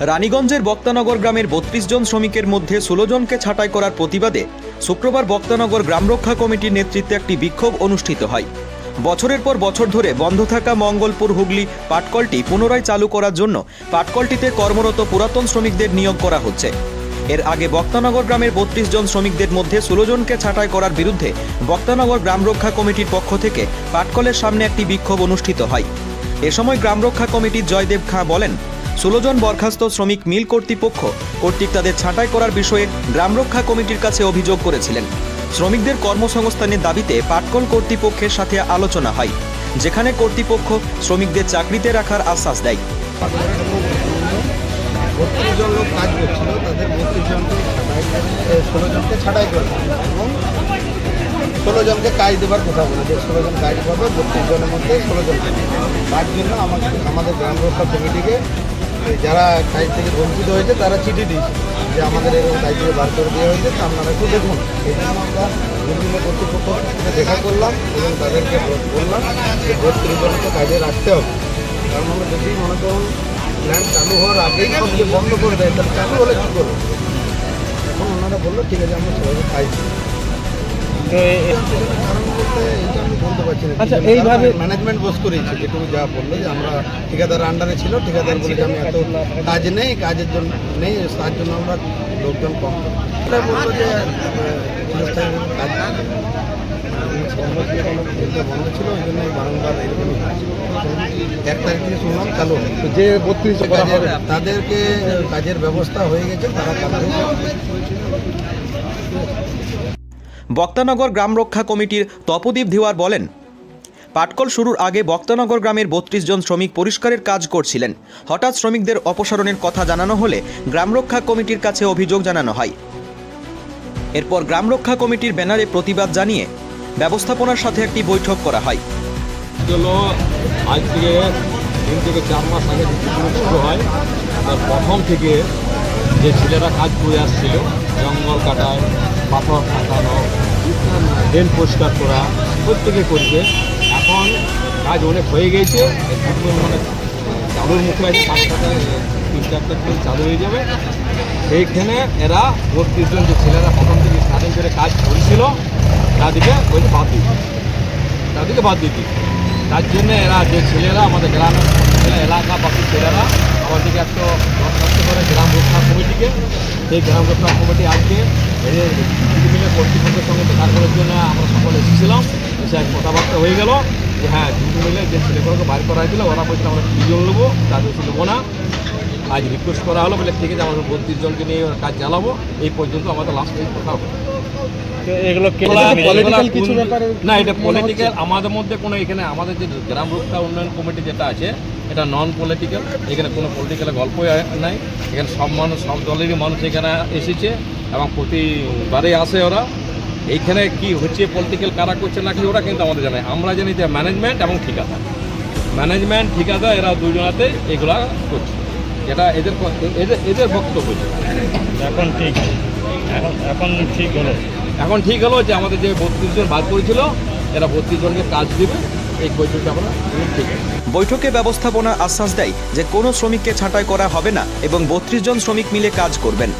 রানীগঞ্জের বক্তানগর গ্রামের বত্রিশ জন শ্রমিকের মধ্যে ষোলো জনকে ছাঁটাই করার প্রতিবাদে শুক্রবার বক্তানগর গ্রাম রক্ষা কমিটির নেতৃত্বে একটি বিক্ষোভ অনুষ্ঠিত হয়। বছরের পর বছর ধরে বন্ধ থাকা মঙ্গলপুর, হুগলি, পাটকলটি পুনরায় চালু করার জন্য পাটকলটিতে কর্মরত পুরাতন শ্রমিকদের নিয়োগ করা হচ্ছে। এর আগে বক্তানগর গ্রামের বত্রিশ জন শ্রমিকদের মধ্যে ষোলো জনকে ছাঁটাই করার বিরুদ্ধে বক্তানগর গ্রাম রক্ষা কমিটির পক্ষ থেকে পাটকলের সামনে একটি বিক্ষোভ অনুষ্ঠিত হয়। এ সময় গ্রাম রক্ষা কমিটির জয়দেব খাঁ বলেন, ষোলো জন বরখাস্ত শ্রমিক মিল কর্তৃপক্ষ কর্তৃক তাদের ছাঁটাই করার বিষয়ে গ্রাম রক্ষা কমিটির কাছে অভিযোগ করেছিলেন। শ্রমিকদের কর্মসংস্থানের দাবিতে পাটকল কর্তৃপক্ষের সাথে আলোচনা হয়, যেখানে কর্তৃপক্ষ শ্রমিকদের চাকরিতে রাখার আশ্বাস দেয়। বত্রিশ জন লোক কাজ করছিল, তাদের বত্রিশ জনকে ছাঁটাই করে ষোলো জনকে করে এবং ষোলো জনকে কাজ দেবার কথা বলে যে ষোলো জন কাজ পাবে বত্রিশ জনের মধ্যে ষোলো জন তার জন্য আমাকে আমাদের গ্রাম রক্ষা কমিটিকে যারা কাজ থেকে বঞ্চিত হয়েছে, তারা চিঠি দিয়েছে যে আমাদের এরকম কাজ থেকে বার করে দেওয়া হয়েছে, তা আপনারা একটু দেখুন। জন্য আমরা বিভিন্ন কর্তৃপক্ষের সাথে দেখা করলাম এবং তাদেরকে বললাম যে বত্রিশ জনকে কাজে রাখতে হবে। কারণ আমরা যদি মনে করুন প্ল্যান চালু হওয়ার আগেই সব যে বন্ধ করে দেয় তাহলে চালু হলে কী করব? এখন ওনারা বলল ঠিক আছে আমরা সবাইকে খাই। আচ্ছা, এইভাবে- ম্যানেজমেন্ট বস করেছে যেটুকু যা বলল যে আমরা ঠিকাদার আন্ডারে ছিল ঠিকাদার বলে আমি এত কাজ নেই কাজের জন্য নেই তার জন্য আমরা লোকজন কম। বলল যে কাজ এটা বন্ধ ছিল ওই জন্য বারংবার এরকমই এক তারিখ থেকে শুনলাম চালু যে বত্রিশ তাদেরকে কাজের ব্যবস্থা হয়ে গেছে তারা কাজ বক্তানগর গ্রাম রক্ষা কমিটির তপদীপ ধিওয়ার বলেন পাটকল শুরুর আগে বক্তানগর গ্রামের বত্রিশ জন শ্রমিক পরিষ্কারের কাজ করছিলেন। হঠাৎ শ্রমিকদের অপসারণের কথা জানানো হলে গ্রাম রক্ষা কমিটির কাছে অভিযোগ জানানো হয়। এরপর গ্রাম রক্ষা কমিটির ব্যানারে প্রতিবাদ জানিয়ে ব্যবস্থাপনার সাথে একটি বৈঠক করা হয়। আজ থেকে তিন থেকে চার মাস আগে শুরু হয়, তার প্রথম থেকে যে ছেলেরা কাজ করে আসছিল, জঙ্গল কাটায়, পাথর কাটানো ড্রেন পরিষ্কার করা, প্রত্যেকে করছে। এখন কাজ অনেক হয়ে গেছে মানে চালুর মুখে আছে কাজ কাটা তিন চালু হয়ে যাবে। সেইখানে এরা বত্রিশ জন যে ছেলেরা প্রথম থেকে স্টার্টিং করে কাজ তাদেরকে ওই বাদ দিচ্ছে তাদেরকে বাদ দিতে। তার জন্য এরা যে ছেলেরা, আমাদের গ্রামের ছেলে বাকি ছেলেরা আমাদেরকে একটু দরখাস্ত করে গ্রাম রক্ষা কমিটিকে, সেই গ্রাম রক্ষা কমিটি আজকে এদের মিলে কর্তৃপক্ষের সঙ্গে দেখা করার জন্য আমরা সকলে এসেছিলাম। এসে এক কথাবার্তা হয়ে গেল যে হ্যাঁ দুটো মিলে যে ছেলেগুলোকে বাইর করা হয়েছিল, ওরা বলছে আমরা তিনজন নেব, তাদের নেব না। আজ রিকোয়েস্ট করা হলো বলে ঠিক আছে আমরা বত্রিশ জনকে নিয়ে কাজ চালাবো এই পর্যন্ত আমাদের লাস্ট এই কথা পলিটিক্যাল ব্যাপারে না এটা পলিটিক্যাল আমাদের মধ্যে কোনো এখানে আমাদের যে গ্রাম রক্ষা উন্নয়ন কমিটি যেটা আছে এটা নন পলিটিক্যাল এখানে কোনো পলিটিক্যালের গল্পই নাই। এখানে সব মানুষ সব দলেরই মানুষ এখানে এসেছে এবং প্রতিবারে আসে ওরা। এইখানে কি হচ্ছে পলিটিক্যাল কারা করছে না কি ওরা কিন্তু আমাদের জানে আমরা জানি যে ম্যানেজমেন্ট এবং ঠিকাদার। ম্যানেজমেন্ট ঠিকাদার এরা দুজনাতে এগুলা করছে। যেটা এদের এদের এদের বক্তব্য। এখন ঠিক। এখন এখন ঠিক হলো। এখন ঠিক হলো যে আমাদের যে বত্রিশ জন বাদ করেছিল এরা বত্রিশ জনকে কাজ দেবে। এই বৈঠকটা আমরা ঠিক বৈঠকে ব্যবস্থাপনা আশ্বাস দেয় যে কোনো শ্রমিককে ছাঁটাই করা হবে না এবং বত্রিশ জন শ্রমিক মিলে কাজ করবেন।